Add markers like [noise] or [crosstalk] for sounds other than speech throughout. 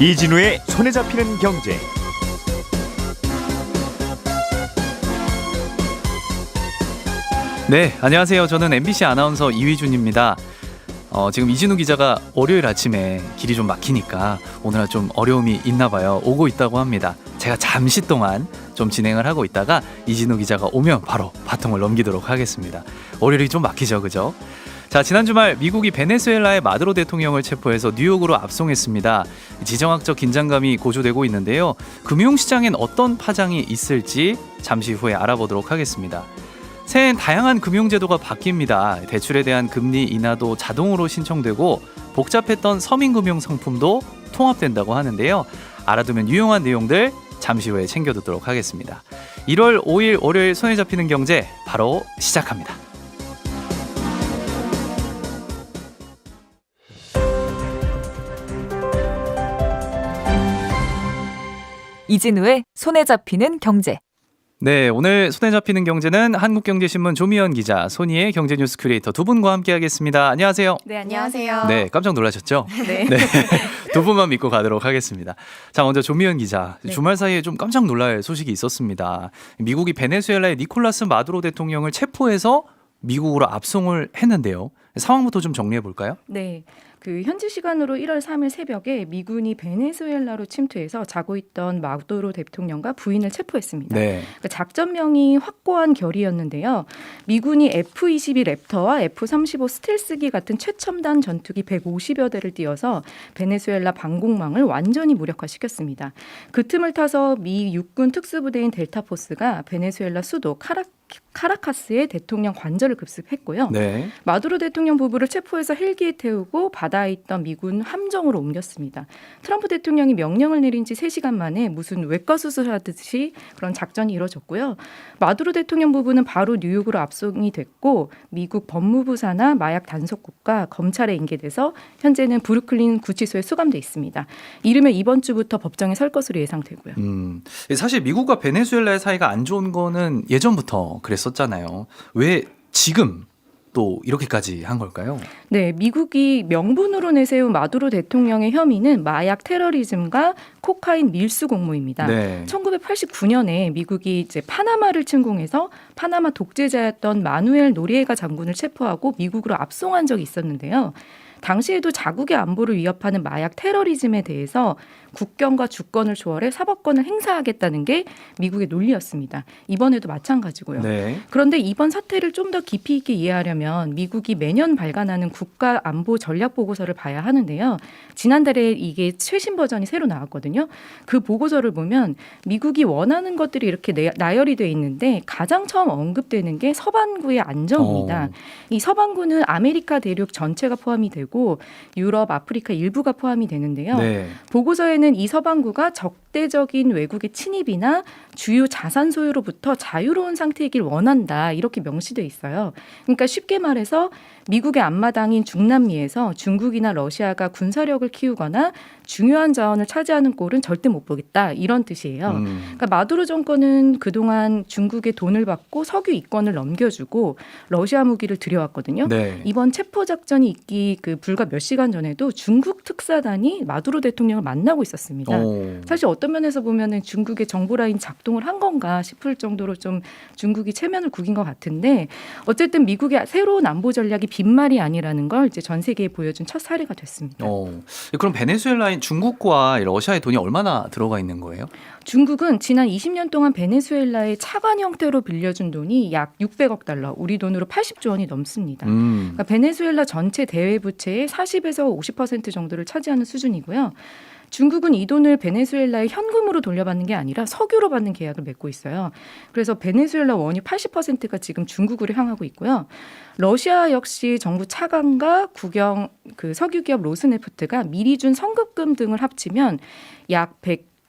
이진우의 손에 잡히는 경제. 네, 안녕하세요. 저는 MBC 아나운서 이휘준입니다. 어, 지금 이진우 기자가 월요일 아침에 길이 좀 막히니까 오늘 좀 어려움이 있나 봐요. 오고 있다고 합니다. 제가 잠시 동안 좀 진행을 하고 있다가 이진우 기자가 오면 바로 바통을 넘기도록 하겠습니다. 월요일이 좀 막히죠, 그죠? 자, 지난 주말 미국이 베네수엘라의 마두로 대통령을 체포해서 뉴욕으로 압송했습니다. 지정학적 긴장감이 고조되고 있는데요. 금융시장엔 어떤 파장이 있을지 잠시 후에 알아보도록 하겠습니다. 새해엔 다양한 금융제도가 바뀝니다. 대출에 대한 금리 인하도 자동으로 신청되고 복잡했던 서민금융 상품도 통합된다고 하는데요. 알아두면 유용한 내용들 잠시 후에 챙겨두도록 하겠습니다. 1월 5일 월요일 손에 잡히는 경제 바로 시작합니다. 이진우의 손에 잡히는 경제. 네, 오늘 손에 잡히는 경제는 한국경제신문 조미연 기자, 손희의 경제뉴스 큐레이터 두 분과 함께하겠습니다. 안녕하세요. 네, 안녕하세요. 네, 깜짝 놀라셨죠? 네. [laughs] 네. 두 분만 믿고 가도록 하겠습니다. 자, 먼저 조미연 기자. 네. 주말 사이에 좀 깜짝 놀랄 소식이 있었습니다. 미국이 베네수엘라의 니콜라스 마두로 대통령을 체포해서 미국으로 압송을 했는데요. 상황부터 좀 정리해 볼까요? 네. 그 현지 시간으로 1월 3일 새벽에 미군이 베네수엘라로 침투해서 자고 있던 마두로 대통령과 부인을 체포했습니다. 네. 그 작전명이 확고한 결의였는데요. 미군이 F-22 랩터와 F-35 스텔스기 같은 최첨단 전투기 150여 대를 띄워서 베네수엘라 방공망을 완전히 무력화시켰습니다. 그 틈을 타서 미 육군 특수부대인 델타포스가 베네수엘라 수도 카라 카라카스에 대통령 관절을 급습했고요. 네. 마두로 대통령 부부를 체포해서 헬기에 태우고 바다에 있던 미군 함정으로 옮겼습니다. 트럼프 대통령이 명령을 내린 지 3시간 만에 무슨 외과 수술하듯이 그런 작전이 이뤄졌고요. 마두로 대통령 부부는 바로 뉴욕으로 압송이 됐고 미국 법무부 산하 마약 단속국과 검찰에 인계돼서 현재는 브루클린 구치소에 수감돼 있습니다. 이르면 이번 주부터 법정에 설 것으로 예상되고요. 음. 사실 미국과 베네수엘라의 사이가 안 좋은 거는 예전부터 그랬었잖아요. 왜 지금 또 이렇게까지 한 걸까요? 네, 미국이 명분으로 내세운 마두로 대통령의 혐의는 마약 테러리즘과 코카인 밀수 공모입니다. 네. 1989년에 미국이 이제 파나마를 침공해서 파나마 독재자였던 마누엘 노리에가 장군을 체포하고 미국으로 압송한 적이 있었는데요. 당시에도 자국의 안보를 위협하는 마약 테러리즘에 대해서 국경과 주권을 초월해 사법권을 행사하겠다는 게 미국의 논리였습니다. 이번에도 마찬가지고요. 네. 그런데 이번 사태를 좀 더 깊이 있게 이해하려면 미국이 매년 발간하는 국가 안보 전략 보고서를 봐야 하는데요. 지난달에 이게 최신 버전이 새로 나왔거든요. 그 보고서를 보면 미국이 원하는 것들이 이렇게 내- 나열이 돼 있는데 가장 처음 언급되는 게 서반구의 안정입니다. 어. 이 서반구는 아메리카 대륙 전체가 포함이 되고 유럽, 아프리카 일부가 포함이 되는데요. 네. 보고서에는 이 서반구가 적 대적인 외국의 침입이나 주요 자산 소유로부터 자유로운 상태이길 원한다 이렇게 명시돼 있어요. 그러니까 쉽게 말해서 미국의 앞마당인 중남미에서 중국이나 러시아가 군사력을 키우거나 중요한 자원을 차지하는 꼴은 절대 못 보겠다 이런 뜻이에요. 음. 그러니까 마두로 정권은 그동안 중국의 돈을 받고 석유 이권을 넘겨주고 러시아 무기를 들여왔거든요. 네. 이번 체포 작전이 있기 그 불과 몇 시간 전에도 중국 특사단이 마두로 대통령을 만나고 있었습니다. 오. 사실 어떤 면에서 보면은 중국의 정보 라인 작동을 한 건가 싶을 정도로 좀 중국이 체면을 구긴 것 같은데 어쨌든 미국의 새로운 안보 전략이 빈말이 아니라는 걸 이제 전 세계에 보여준 첫 사례가 됐습니다. 어. 그럼 베네수엘라인 중국과 러시아의 돈이 얼마나 들어가 있는 거예요? 중국은 지난 20년 동안 베네수엘라에 차관 형태로 빌려준 돈이 약 600억 달러, 우리 돈으로 80조 원이 넘습니다. 음. 그러니까 베네수엘라 전체 대외 부채의 40에서 50% 정도를 차지하는 수준이고요. 중국은 이 돈을 베네수엘라에 현금으로 돌려받는 게 아니라 석유로 받는 계약을 맺고 있어요. 그래서 베네수엘라 원이 80%가 지금 중국으로 향하고 있고요. 러시아 역시 정부 차관과 국영 그 석유 기업 로스네프트가 미리 준 성급금 등을 합치면 약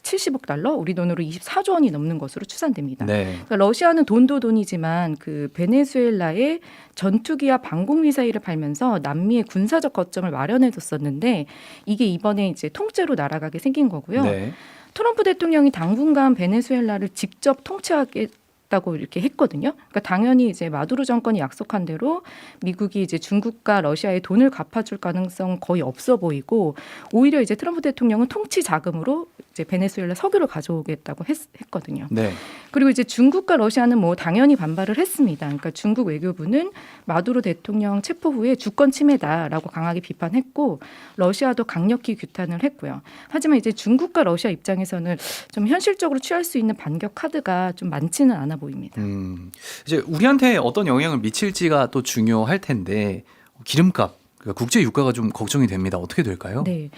170억 달러, 우리 돈으로 24조 원이 넘는 것으로 추산됩니다. 네. 그러니까 러시아는 돈도 돈이지만 그 베네수엘라에 전투기와 방공 미사일을 팔면서 남미의 군사적 거점을 마련해뒀었는데 이게 이번에 이제 통째로 날아가게 생긴 거고요. 네. 트럼프 대통령이 당분간 베네수엘라를 직접 통치하게 다고 이렇게 했거든요. 그러니까 당연히 이제 마두로 정권이 약속한 대로 미국이 이제 중국과 러시아에 돈을 갚아줄 가능성 거의 없어 보이고 오히려 이제 트럼프 대통령은 통치 자금으로 이제 베네수엘라 석유를 가져오겠다고 했, 했거든요. 네. 그리고 이제 중국과 러시아는 뭐 당연히 반발을 했습니다. 그러니까 중국 외교부는 마두로 대통령 체포 후에 주권 침해다라고 강하게 비판했고 러시아도 강력히 규탄을 했고요. 하지만 이제 중국과 러시아 입장에서는 좀 현실적으로 취할 수 있는 반격 카드가 좀 많지는 않아 보입니다. 음, 이제 우리한테 어떤 영향을 미칠지가 또 중요할 텐데 기름값, 그러니까 국제 유가가 좀 걱정이 됩니다. 어떻게 될까요? 네.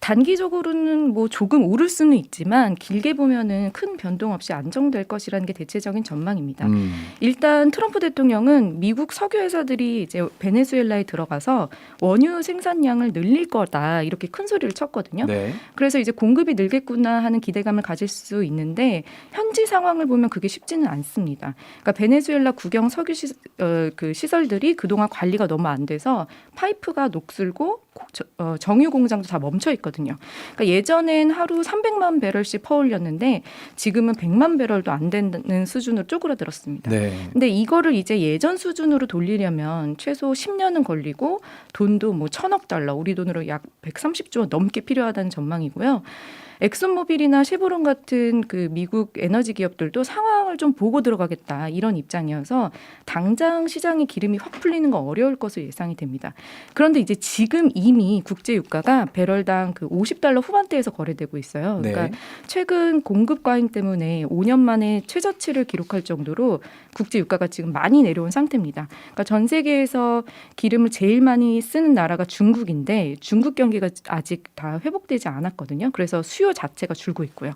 단기적으로는 뭐 조금 오를 수는 있지만 길게 보면은 큰 변동 없이 안정될 것이라는 게 대체적인 전망입니다. 음, 일단 트럼프 대통령은 미국 석유 회사들이 이제 베네수엘라에 들어가서 원유 생산량을 늘릴 거다 이렇게 큰 소리를 쳤거든요. 네. 그래서 이제 공급이 늘겠구나 하는 기대감을 가질 수 있는데 현지 상황을 보면 그게 쉽지는 않습니다. 그러니까 베네수엘라 국영 석유 시, 어, 그 시설들이 그동안 관리가 너무 안 돼서 파이프가 녹슬고 고- 저- 어, 정유 공장도 다 멈춰 있거든요. 그러니까 예전엔 하루 300만 배럴씩 퍼올렸는데 지금은 100만 배럴도 안 되는 수준으로 쪼그라들었습니다. 네. 근데 이거를 이제 예전 수준으로 돌리려면 최소 10년은 걸리고 돈도 뭐 천억 달러, 우리 돈으로 약 130조 원 넘게 필요하다는 전망이고요. 엑슨모빌이나 쉐보론 같은 그 미국 에너지 기업들도 상황을 좀 보고 들어가겠다 이런 입장이어서 당장 시장의 기름이 확 풀리는 건 어려울 것으로 예상이 됩니다. 그런데 이제 지금 이미 국제 유가가 배럴당 그 50달러 후반대에서 거래되고 있어요. 네. 그러니까 최근 공급 과잉 때문에 5년 만에 최저치를 기록할 정도로 국제 유가가 지금 많이 내려온 상태입니다. 그러니까 전 세계에서 기름을 제일 많이 쓰는 나라가 중국인데 중국 경기가 아직 다 회복되지 않았거든요. 그래서 수요 자체가 줄고 있고요.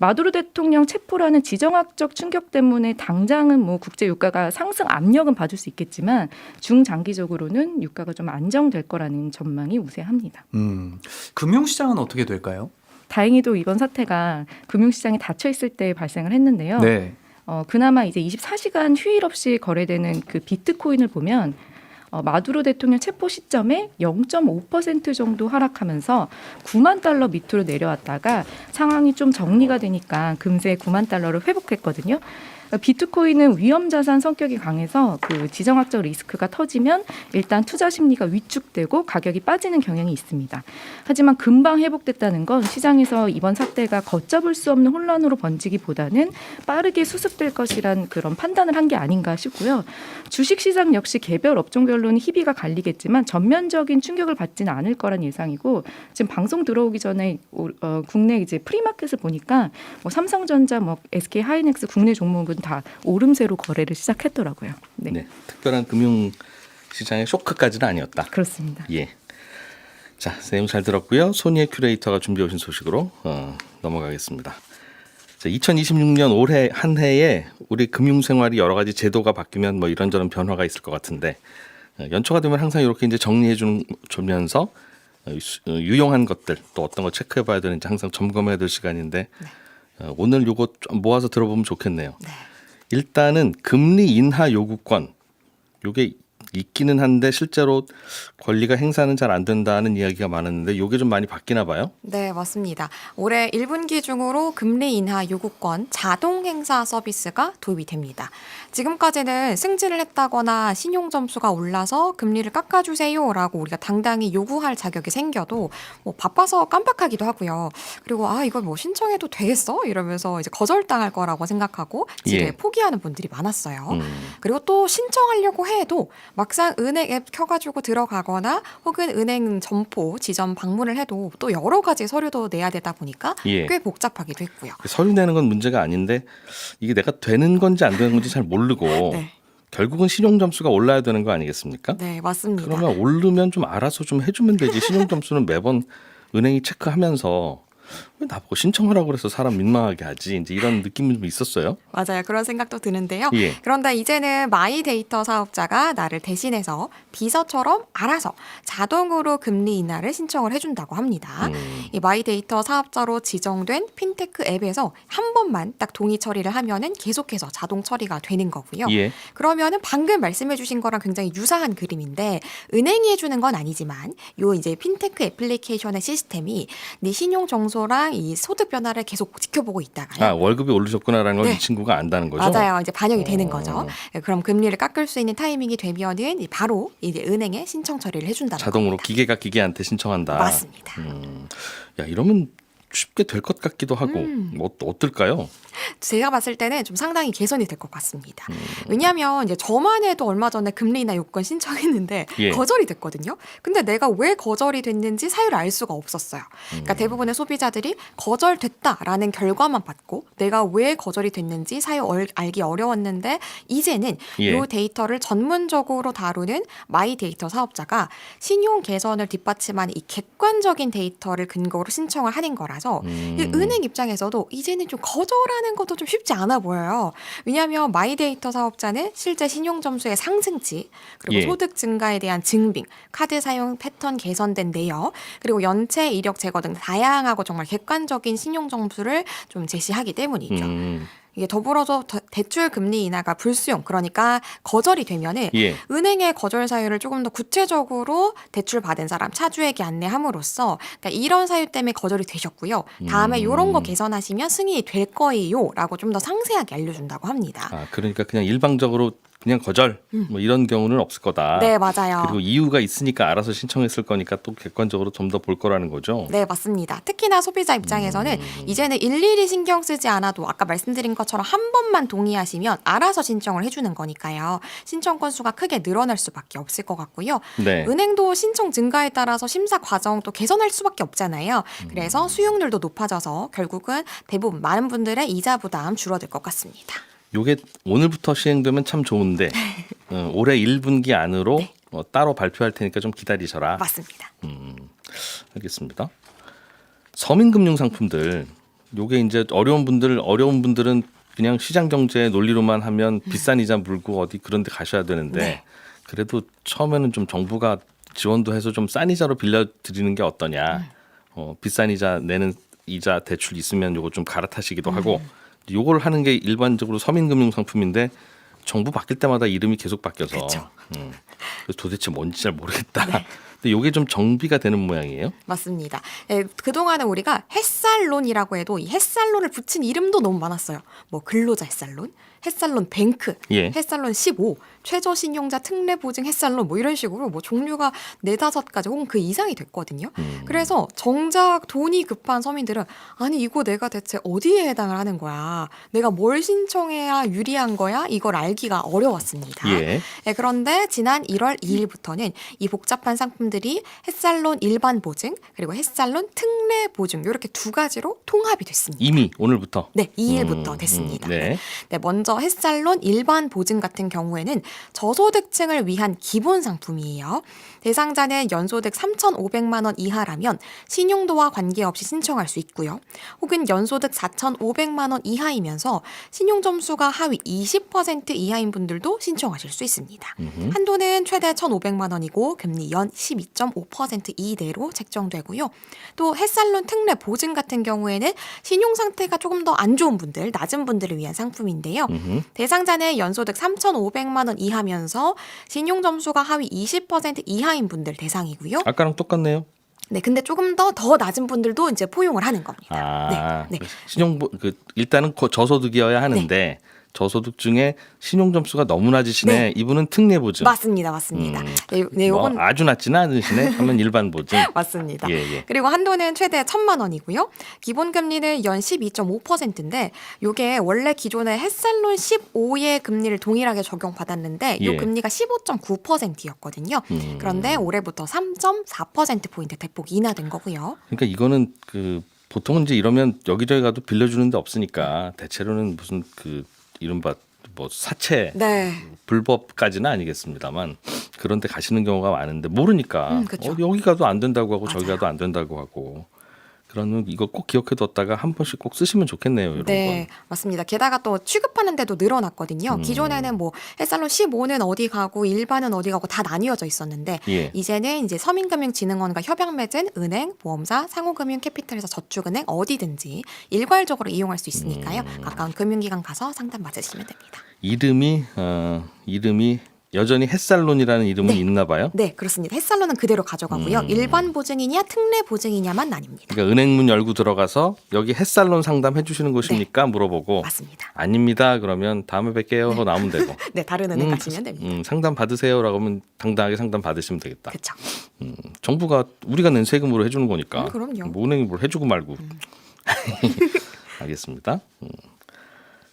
마두로 대통령 체포라는 지정학적 충격 때문에 당장은 뭐 국제 유가가 상승 압력은 받을 수 있겠지만 중장기적으로는 유가가 좀 안정될 거라는 전망이 우세합니다. 음, 금융시장은 어떻게 될까요? 다행히도 이번 사태가 금융시장이 닫혀 있을 때 발생을 했는데요. 네. 어, 그나마 이제 24시간 휴일 없이 거래되는 그 비트코인을 보면 어, 마두로 대통령 체포 시점에 0.5% 정도 하락하면서 9만 달러 밑으로 내려왔다가 상황이 좀 정리가 되니까 금세 9만 달러를 회복했거든요. 비트코인은 위험 자산 성격이 강해서 그 지정학적 리스크가 터지면 일단 투자 심리가 위축되고 가격이 빠지는 경향이 있습니다. 하지만 금방 회복됐다는 건 시장에서 이번 사태가 걷잡을 수 없는 혼란으로 번지기보다는 빠르게 수습될 것이란 그런 판단을 한 게 아닌가 싶고요. 주식 시장 역시 개별 업종별로는 희비가 갈리겠지만 전면적인 충격을 받지는 않을 거란 예상이고 지금 방송 들어오기 전에 오- 어, 국내 이제 프리마켓을 보니까 뭐 삼성전자, 뭐 SK 하이닉스 국내 종목은 다 오름세로 거래를 시작했더라고요. 네, 네. 특별한 금융 시장의 쇼크까지는 아니었다. 그렇습니다. 예. 자, 내용 잘 들었고요. 소니의 큐레이터가 준비해 오신 소식으로 어, 넘어가겠습니다. 자, 2026년 올해 한 해에 우리 금융 생활이 여러 가지 제도가 바뀌면 뭐 이런저런 변화가 있을 것 같은데 어, 연초가 되면 항상 이렇게 이제 정리해 주- 주면서 어, 수- 어, 유용한 것들 또 어떤 거 체크해 봐야 되는지 항상 점검해야 될 시간인데 어, 오늘 요거 좀 모아서 들어보면 좋겠네요. 일단은 금리 인하 요구권. 요게 있기는 한데 실제로 권리가 행사는 잘 안 된다는 이야기가 많았는데 요게 좀 많이 바뀌나 봐요. 네, 맞습니다. 올해 1분기 중으로 금리 인하 요구권 자동 행사 서비스가 도입이 됩니다. 지금까지는 승진을 했다거나 신용 점수가 올라서 금리를 깎아주세요라고 우리가 당당히 요구할 자격이 생겨도 뭐 바빠서 깜빡하기도 하고요. 그리고 아 이걸 뭐 신청해도 되겠어 이러면서 이제 거절당할 거라고 생각하고 지레 예. 포기하는 분들이 많았어요. 음. 그리고 또 신청하려고 해도 막상 은행 앱 켜가지고 들어가거나 혹은 은행 점포 지점 방문을 해도 또 여러 가지 서류도 내야 되다 보니까 예. 꽤 복잡하기도 했고요. 서류 내는 건 문제가 아닌데 이게 내가 되는 건지 안 되는 건지 잘 모르고 [laughs] 네, 결국은 신용 점수가 올라야 되는 거 아니겠습니까? 네 맞습니다. 그러면 오르면 좀 알아서 좀 해주면 되지. 신용 점수는 매번 은행이 체크하면서 왜 나보고 신청하라고 그래서 사람 민망하게 하지? 이제 이런 느낌이 좀 있었어요. 맞아요. 그런 생각도 드는데요. 예. 그런데 이제는 마이 데이터 사업자가 나를 대신해서 비서처럼 알아서 자동으로 금리 인하를 신청을 해준다고 합니다. 음. 이 마이 데이터 사업자로 지정된 핀테크 앱에서 한 번만 딱 동의 처리를 하면은 계속해서 자동 처리가 되는 거고요. 예. 그러면은 방금 말씀해주신 거랑 굉장히 유사한 그림인데 은행이 해주는 건 아니지만 요 이제 핀테크 애플리케이션의 시스템이 네 신용 정보랑 그냥 이 소득 변화를 계속 지켜보고 있다가요. 아 월급이 오르셨구나라는 걸 이 네. 친구가 안다는 거죠. 맞아요. 이제 반영이 되는 어. 거죠. 예, 그럼 금리를 깎을 수 있는 타이밍이 되면은 이 바로 이제 은행에 신청 처리를 해준다는 자동으로 겁니다. 기계가 기계한테 신청한다. 맞습니다. 음, 야 이러면 쉽게 될 것 같기도 하고 음. 뭐 어떨까요? 제가 봤을 때는 좀 상당히 개선이 될 것 같습니다. 음. 왜냐하면 이제 저만 해도 얼마 전에 금리나 요건 신청했는데 예. 거절이 됐거든요. 근데 내가 왜 거절이 됐는지 사유를 알 수가 없었어요. 그러니까 음. 대부분의 소비자들이 거절됐다라는 결과만 받고 내가 왜 거절이 됐는지 사유 얼- 알기 어려웠는데 이제는 예. 이 데이터를 전문적으로 다루는 마이 데이터 사업자가 신용 개선을 뒷받침하는 이 객관적인 데이터를 근거로 신청을 하는 거라서 음. 이 은행 입장에서도 이제는 좀 거절하는 것도 좀 쉽지 않아 보여요. 왜냐하면 마이데이터 사업자는 실제 신용 점수의 상승치, 그리고 예. 소득 증가에 대한 증빙, 카드 사용 패턴 개선된 내역, 그리고 연체 이력 제거 등 다양하고 정말 객관적인 신용 점수를 좀 제시하기 때문이죠. 음, 이게 더불어서 더- 대출 금리 인하가 불수용, 그러니까 거절이 되면은 예. 은행의 거절 사유를 조금 더 구체적으로 대출 받은 사람 차주에게 안내함으로써 그러니까 이런 사유 때문에 거절이 되셨고요. 다음에 음. 이런 거 개선하시면 승인이 될 거예요라고 좀 더 상세하게 알려준다고 합니다. 아 그러니까 그냥 일방적으로 그냥 거절 뭐 이런 경우는 없을 거다. 음. 네 맞아요. 그리고 이유가 있으니까 알아서 신청했을 거니까 또 객관적으로 좀 더 볼 거라는 거죠. 네, 맞습니다. 특히나 소비자 입장에서는 음. 이제는 일일이 신경 쓰지 않아도 아까 말씀드린 것처럼 한 번만 동의하시면 알아서 신청을 해주는 거니까요. 신청 건수가 크게 늘어날 수밖에 없을 것 같고요. 네. 은행도 신청 증가에 따라서 심사 과정 또 개선할 수밖에 없잖아요. 음. 그래서 수용률도 높아져서 결국은 대부분 많은 분들의 이자 부담 줄어들 것 같습니다. 요게 오늘부터 시행되면 참 좋은데 [laughs] 어, 올해 1분기 안으로 네. 어, 따로 발표할 테니까 좀 기다리셔라. 맞습니다. 음, 알겠습니다. 서민금융 상품들 요게 이제 어려운 분들 어려운 분들은 그냥 시장 경제 논리로만 하면 비싼 이자 물고 어디 그런 데 가셔야 되는데 네. 그래도 처음에는 좀 정부가 지원도 해서 좀 싼 이자로 빌려 드리는 게 어떠냐. 어, 비싼 이자 내는 이자 대출 있으면 요거 좀 갈아타시기도 하고 요걸 하는 게 일반적으로 서민금융 상품인데 정부 바뀔 때마다 이름이 계속 바뀌어서 그쵸. 음, 그래서 도대체 뭔지 잘 모르겠다. 근데 요게 좀 정비가 되는 모양이에요. 맞습니다. 예, 그동안은 우리가 햇살론이라고 해도 이 햇살론을 붙인 이름도 너무 많았어요. 뭐 근로자 햇살론, 햇살론 뱅크, 예. 햇살론 15, 최저 신용자 특례 보증 햇살론 뭐 이런 식으로 뭐 종류가 네다섯 가지 혹은 그 이상이 됐거든요. 음. 그래서 정작 돈이 급한 서민들은 아니 이거 내가 대체 어디에 해당을 하는 거야? 내가 뭘 신청해야 유리한 거야? 이걸 알기가 어려웠습니다. 예. 네, 그런데 지난 1월 2일부터는 이 복잡한 상품 들이 햇살론 일반 보증 그리고 햇살론 특례 보증 이렇게 두 가지로 통합이 됐습니다. 이미 오늘부터. 네, 2일부터 음, 됐습니다. 음, 네. 네, 먼저 햇살론 일반 보증 같은 경우에는 저소득층을 위한 기본 상품이에요. 대상자는 연소득 3,500만 원 이하라면 신용도와 관계없이 신청할 수 있고요. 혹은 연소득 4,500만 원 이하이면서 신용 점수가 하위 20% 이하인 분들도 신청하실 수 있습니다. 음흠. 한도는 최대 1,500만 원이고 금리 연 12.5% 이대로 책정되고요. 또 햇살론 특례 보증 같은 경우에는 신용 상태가 조금 더 안 좋은 분들, 낮은 분들을 위한 상품인데요. 음흠. 대상자는 연소득 3,500만 원 이하면서 신용 점수가 하위 20% 이하 인 분들 대상이고요. 아까랑 똑같네요. 네, 근데 조금 더 더 낮은 분들도 이제 포용을 하는 겁니다. 아, 네, 네. 신용 그 일단은 고- 저소득이어야 하는데 저소득 중에 신용 점수가 너무 낮으시네. 네. 이분은 특례 보증. 맞습니다, 맞습니다. 음. 네, 네, 뭐 요건 아주 낮지는 않으시네. 하면 일반 보증. [laughs] 맞습니다. 예, 예. 그리고 한도는 최대 1천만 원이고요. 기본 금리는 연 12.5%인데 요게 원래 기존의 햇살론 15의 금리를 동일하게 적용받았는데 요 예. 금리가 15.9%였거든요. 음. 그런데 올해부터 3.4% 포인트 대폭 인하된 거고요. 그러니까 이거는 그 보통은 이제 이러면 여기저기 가도 빌려주는 데 없으니까 대체로는 무슨 그 이른바 뭐 사채 네. 불법까지는 아니겠습니다만 그런 데 가시는 경우가 많은데 모르니까 음, 그쵸. 어, 여기 가도 안 된다고 하고 저기 맞아요. 가도 안 된다고 하고 그러면 이거 꼭 기억해 뒀다가 한 번씩 꼭 쓰시면 좋겠네요. 이런 네, 맞습니다. 게다가 또 취급하는 데도 늘어났거든요. 음. 기존에는 뭐 햇살론 15는 어디 가고 일반은 어디 가고 다 나뉘어져 있었는데 건. 예. 이제는 이제 서민금융진흥원과 협약 맺은 은행, 보험사, 상호금융 캐피탈에서 저축은행 어디든지 일괄적으로 이용할 수 있으니까요. 음. 가까운 금융기관 가서 상담 받으시면 됩니다. 이름이 어, 이름이 여전히 햇살론이라는 이름은 네. 있나 봐요. 네, 그렇습니다. 햇살론은 그대로 가져가고요. 음. 일반 보증이냐 특례 보증이냐만 나뉩니다. 그러니까 은행문 열고 들어가서 여기 햇살론 상담 해 주시는 곳입니까? 물어보고 네. 맞습니다. 아닙니다. 그러면 다음에 뵐게요. 하고 나오면 되고. [laughs] 네, 다른 은행 음, 가시면 됩니다. 음, 상담 받으세요라고 하면 당당하게 상담 받으시면 되겠다. 그렇죠. 정부가 우리가 낸 세금으로 해주는 거니까. 음, 그럼요. 뭐 은행이 뭘 해주고 말고. [laughs] 알겠습니다. 음.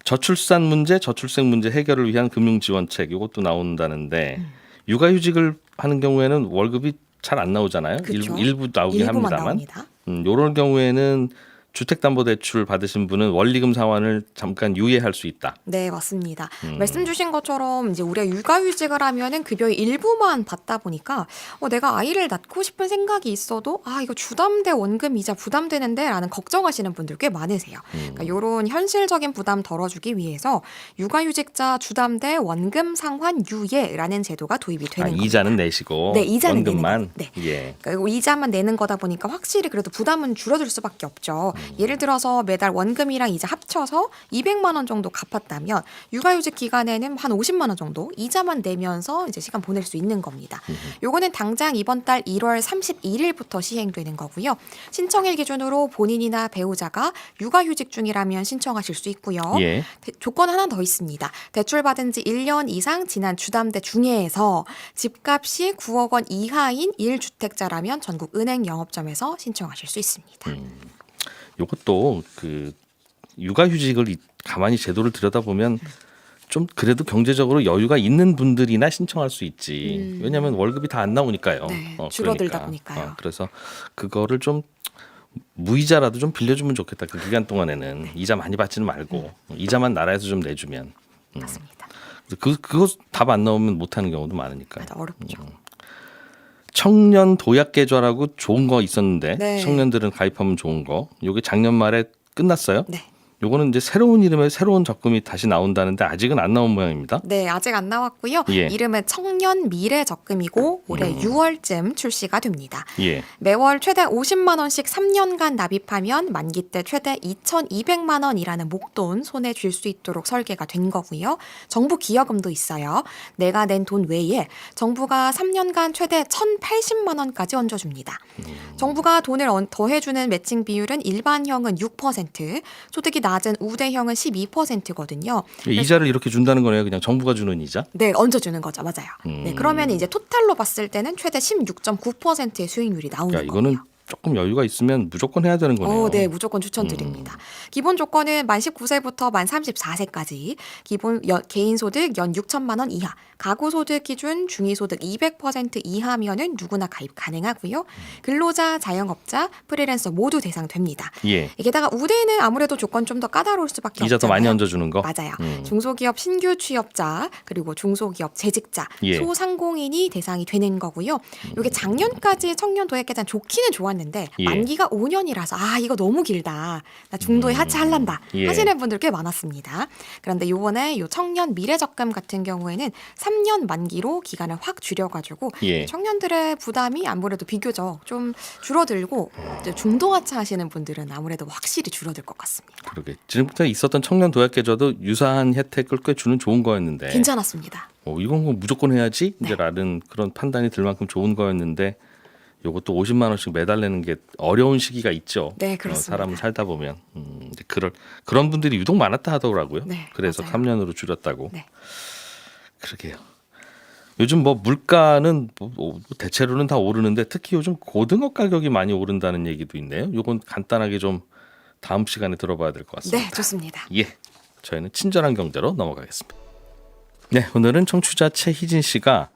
저출산 문제, 저출생 문제 해결을 위한 금융 지원책 이것도 나온다는데 음. 육아휴직을 하는 경우에는 월급이 잘 안 나오잖아요. 일부, 일부 나오긴 합니다만. 나옵니다. 음, 이런 경우에는 주택담보대출 받으신 분은 원리금 상환을 잠깐 유예할 수 있다. 네, 맞습니다. 음. 말씀 주신 것처럼 이제 우리가 육아휴직을 하면은 급여의 일부만 받다 보니까 어, 내가 아이를 낳고 싶은 생각이 있어도 아 이거 주담대 원금 이자 부담되는데라는 걱정하시는 분들 꽤 많으세요. 음. 그러니까 이런 현실적인 부담 덜어주기 위해서 육아휴직자 주담대 원금 상환 유예라는 제도가 도입이 아, 되는 겁니다. 이자는 내시고 네, 이자는 내는 원금만 거. 네. 예. 그리고 이자만 내는 거다 보니까 확실히 그래도 부담은 줄어들 수밖에 없죠. 음. 예를 들어서 매달 원금이랑 이자 합쳐서 200만 원 정도 갚았다면 육아휴직 기간에는 한 50만 원 정도 이자만 내면서 이제 시간 보낼 수 있는 겁니다. 요거는 당장 이번 달 1월 31일부터 시행되는 거고요. 신청일 기준으로 본인이나 배우자가 육아휴직 중이라면 신청하실 수 있고요. 예. 대- 조건 하나 더 있습니다. 대출 받은 지 1년 이상 지난 주담대 중에서 집값이 9억 원 이하인 1주택자라면 전국 은행 영업점에서 신청하실 수 있습니다. 요것도 그 육아휴직을 이- 가만히 제도를 들여다보면 좀 그래도 경제적으로 여유가 있는 분들이나 신청할 수 있지. 음. 왜냐하면 월급이 다 안 나오니까요. 네, 줄어들다 보니까요. 어, 그래서 그거를 좀 무이자라도 좀 빌려주면 좋겠다. 그 기간 동안에는 네. 이자 많이 받지는 말고 음. 이자만 나라에서 좀 내주면. 맞습니다. 그 그거 답안 나오면 못하는 경우도 많으니까. 맞아, 어렵죠. 청년 도약 계좌라고 좋은 거 있었는데 네. 청년들은 가입하면 좋은 거. 요게 작년 말에 끝났어요. 네. 요거는 이제 새로운 이름의 새로운 적금이 다시 나온다는데 아직은 안 나온 모양입니다. 네, 아직 안 나왔고요. 예. 이름은 청년 미래 적금이고 올해 6월쯤 출시가 됩니다. 예. 매월 최대 50만 원씩 3년간 납입하면 만기 때 최대 2,200만 원이라는 목돈 손에 쥘 수 있도록 설계가 된 거고요. 정부 기여금도 있어요. 내가 낸 돈 외에 정부가 3년간 최대 1,080만 원까지 얹어줍니다. 정부가 돈을 얹- 더해주는 매칭 비율은 일반형은 6%, 소득이 낮은 우대형은 12%거든요. 이자를 이렇게 준다는 거네요. 그냥 정부가 주는 이자. 네, 얹어 주는 거죠. 맞아요. 음. 네, 그러면 이제 토탈로 봤을 때는 최대 16.9%의 수익률이 나오는 야, 이거는 거예요. 조금 여유가 있으면 무조건 해야 되는 거네요. 음. 어, 네, 무조건 추천드립니다. 기본 조건은 만 19세부터 만 34세까지 기본 연- 개인 소득 연 6천만 원 이하, 가구 소득 기준 중위 소득 200% 이하면은 누구나 가입 가능하고요. 근로자, 자영업자, 프리랜서 모두 대상됩니다. 예. 게다가 우대는 아무래도 조건 좀 더 까다로울 수밖에 이자 더 없잖아요. 많이 얹어주는 거. 맞아요. 음. 중소기업 신규 취업자 그리고 중소기업 재직자, 예. 소상공인이 대상이 되는 거고요. 이게 작년까지 청년 도약계단 좋기는 좋았는데 예. 만기가 5년이라서 아 이거 너무 길다. 나 중도에 하차할란다 예. 하시는 분들 꽤 많았습니다. 그런데 요번에 요 청년 미래적금 같은 경우에는 3년 만기로 기간을 확 줄여가지고 예. 청년들의 부담이 아무래도 비교적 좀 줄어들고 이제 중도 하차하시는 분들은 아무래도 확실히 줄어들 것 같습니다. 그러게. 지금부터 있었던 청년 도약 계좌도 유사한 혜택을 꽤 주는 좋은 거였는데. 괜찮았습니다. 어, 이건 뭐 무조건 해야지 네. 이제라는 그런 판단이 들 만큼 좋은 거였는데 요것도 50만 원씩 매달 내는 게 어려운 시기가 있죠. 네, 어, 그렇습니다. 사람을 살다 보면 음, 그럴 그런 분들이 유독 많았다 하더라고요. 네, 그래서 맞아요. 3년으로 줄였다고. 네. 그러게요. 요즘 뭐 물가는 뭐, 뭐 대체로는 다 오르는데 특히 요즘 고등어 가격이 많이 오른다는 얘기도 있네요. 요건 간단하게 좀 다음 시간에 들어봐야 될 것 같습니다. 네, 좋습니다. 예. 저희는 친절한 경제로 넘어가겠습니다. 네, 오늘은 청취자 최희진 씨가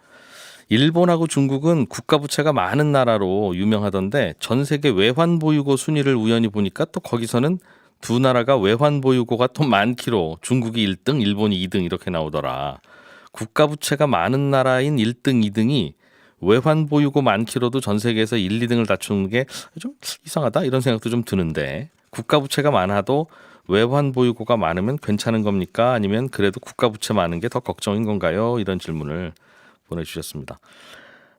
일본하고 중국은 국가 부채가 많은 나라로 유명하던데 전 세계 외환 보유고 순위를 우연히 보니까 또 거기서는 두 나라가 외환 보유고가 또 많기로 중국이 1등, 일본이 2등 이렇게 나오더라. 국가 부채가 많은 나라인 1등, 2등이 외환 보유고 많기로도 전 세계에서 1, 2등을 다투는 게 좀 이상하다 이런 생각도 좀 드는데 국가 부채가 많아도 외환 보유고가 많으면 괜찮은 겁니까? 아니면 그래도 국가 부채 많은 게 더 걱정인 건가요? 이런 질문을 보내주셨습니다.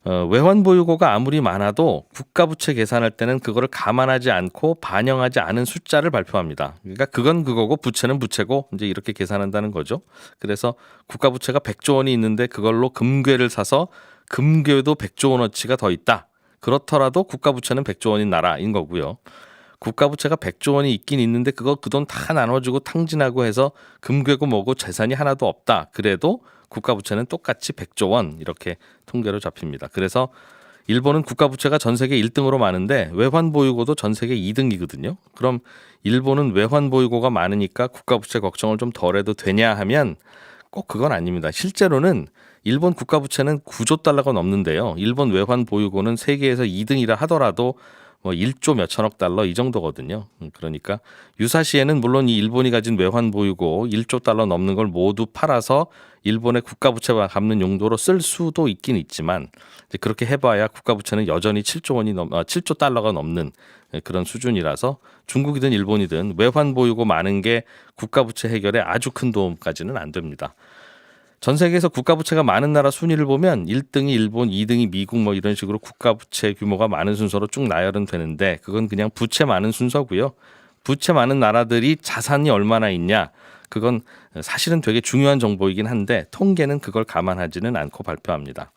어, 외환 보유고가 아무리 많아도 국가 부채 계산할 때는 그거를 감안하지 않고 반영하지 않은 숫자를 발표합니다. 그러니까 그건 그거고 부채는 부채고 이제 이렇게 계산한다는 거죠. 그래서 국가 부채가 100조 원이 있는데 그걸로 금괴를 사서 금괴도 100조 원어치가 더 있다. 그렇더라도 국가 부채는 100조 원인 나라인 거고요. 국가 부채가 100조 원이 있긴 있는데 그거 그 돈 다 나눠주고 탕진하고 해서 금괴고 뭐고 재산이 하나도 없다. 그래도 국가 부채는 똑같이 100조 원 이렇게 통계로 잡힙니다. 그래서 일본은 국가 부채가 전 세계 1등으로 많은데 외환 보유고도 전 세계 2등이거든요. 그럼 일본은 외환 보유고가 많으니까 국가 부채 걱정을 좀 덜해도 되냐 하면 꼭 그건 아닙니다. 실제로는 일본 국가 부채는 9조 달러가 넘는데요. 일본 외환 보유고는 세계에서 2등이라 하더라도 뭐 1조 몇천억 달러 이 정도거든요. 음, 그러니까 유사시에는 물론 이 일본이 가진 외환 보유고 1조 달러 넘는 걸 모두 팔아서 일본의 국가 부채와 갚는 용도로 쓸 수도 있긴 있지만 그렇게 해봐야 국가 부채는 여전히 7조 원이 넘, 아, 7조 달러가 넘는 예, 그런 수준이라서 중국이든 일본이든 외환 보유고 많은 게 국가 부채 해결에 아주 큰 도움까지는 안 됩니다. 전 세계에서 국가 부채가 많은 나라 순위를 보면 1등이 일본, 2등이 미국 뭐 이런 식으로 국가 부채 규모가 많은 순서로 쭉 나열은 되는데 그건 그냥 부채 많은 순서고요. 부채 많은 나라들이 자산이 얼마나 있냐 그건 사실은 되게 중요한 정보이긴 한데 통계는 그걸 감안하지는 않고 발표합니다.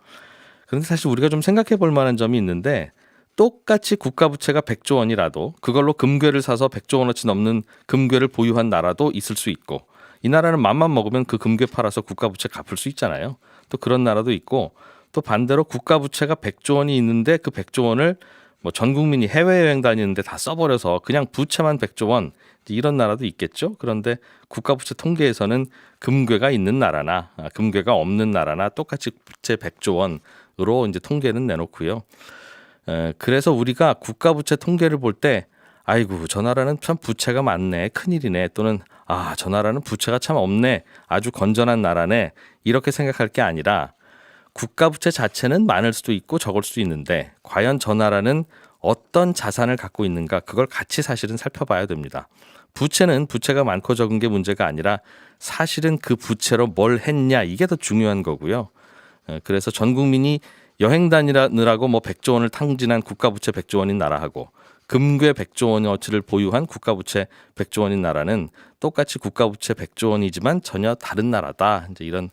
그런데 사실 우리가 좀 생각해 볼 만한 점이 있는데 똑같이 국가 부채가 100조 원이라도 그걸로 금괴를 사서 100조 원어치 넘는 금괴를 보유한 나라도 있을 수 있고 이 나라는 맘만 먹으면 그 금괴 팔아서 국가 부채 갚을 수 있잖아요. 또 그런 나라도 있고 또 반대로 국가 부채가 100조 원이 있는데 그 100조 원을 뭐 전 국민이 해외 여행 다니는데 다 써버려서 그냥 부채만 100조 원 이런 나라도 있겠죠. 그런데 국가 부채 통계에서는 금괴가 있는 나라나 아, 금괴가 없는 나라나 똑같이 부채 100조 원으로 이제 통계는 내놓고요. 에, 그래서 우리가 국가 부채 통계를 볼때 아이고 저 나라는 참 부채가 많네 큰일이네 또는 아 저 나라는 부채가 참 없네 아주 건전한 나라네 이렇게 생각할 게 아니라 국가 부채 자체는 많을 수도 있고 적을 수도 있는데 과연 저 나라는 어떤 자산을 갖고 있는가 그걸 같이 사실은 살펴봐야 됩니다. 부채는 부채가 많고 적은 게 문제가 아니라 사실은 그 부채로 뭘 했냐 이게 더 중요한 거고요. 에, 그래서 전 국민이 여행 다니느라고 뭐 100조 원을 탕진한 국가 부채 100조 원인 나라하고 금괴 100조 원어치를 보유한 국가 부채 100조 원인 나라는 똑같이 국가 부채 100조 원이지만 전혀 다른 나라다. 이제 이런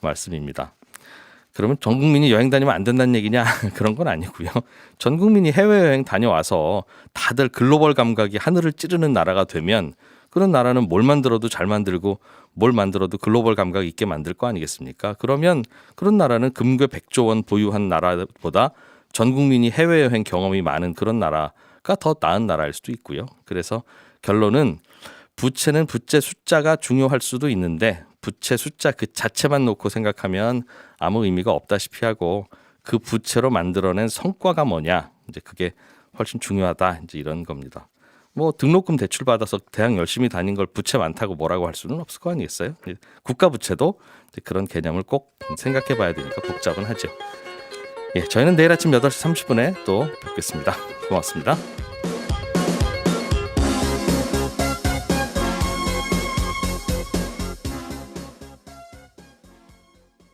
말씀입니다. 그러면 전 국민이 여행 다니면 안 된다는 얘기냐? [laughs] 그런 건 아니고요. 전 국민이 해외여행 다녀와서 다들 글로벌 감각이 하늘을 찌르는 나라가 되면 그런 나라는 뭘 만들어도 잘 만들고 뭘 만들어도 글로벌 감각 있게 만들 거 아니겠습니까? 그러면 그런 나라는 금괴 100조 원 보유한 나라보다 전 국민이 해외여행 경험이 많은 그런 나라 가 더 나은 나라일 수도 있고요. 그래서 결론은 부채는 부채 숫자가 중요할 수도 있는데 부채 숫자 그 자체만 놓고 생각하면 아무 의미가 없다시피 하고 그 부채로 만들어낸 성과가 뭐냐 이제 그게 훨씬 중요하다 이제 이런 겁니다. 뭐 등록금 대출 받아서 대학 열심히 다닌 걸 부채 많다고 뭐라고 할 수는 없을 거 아니겠어요? 국가 부채도 그런 개념을 꼭 생각해 봐야 되니까 복잡은 하죠. 예, 저희는 내일 아침 8시 30분에 또 뵙겠습니다. 고맙습니다.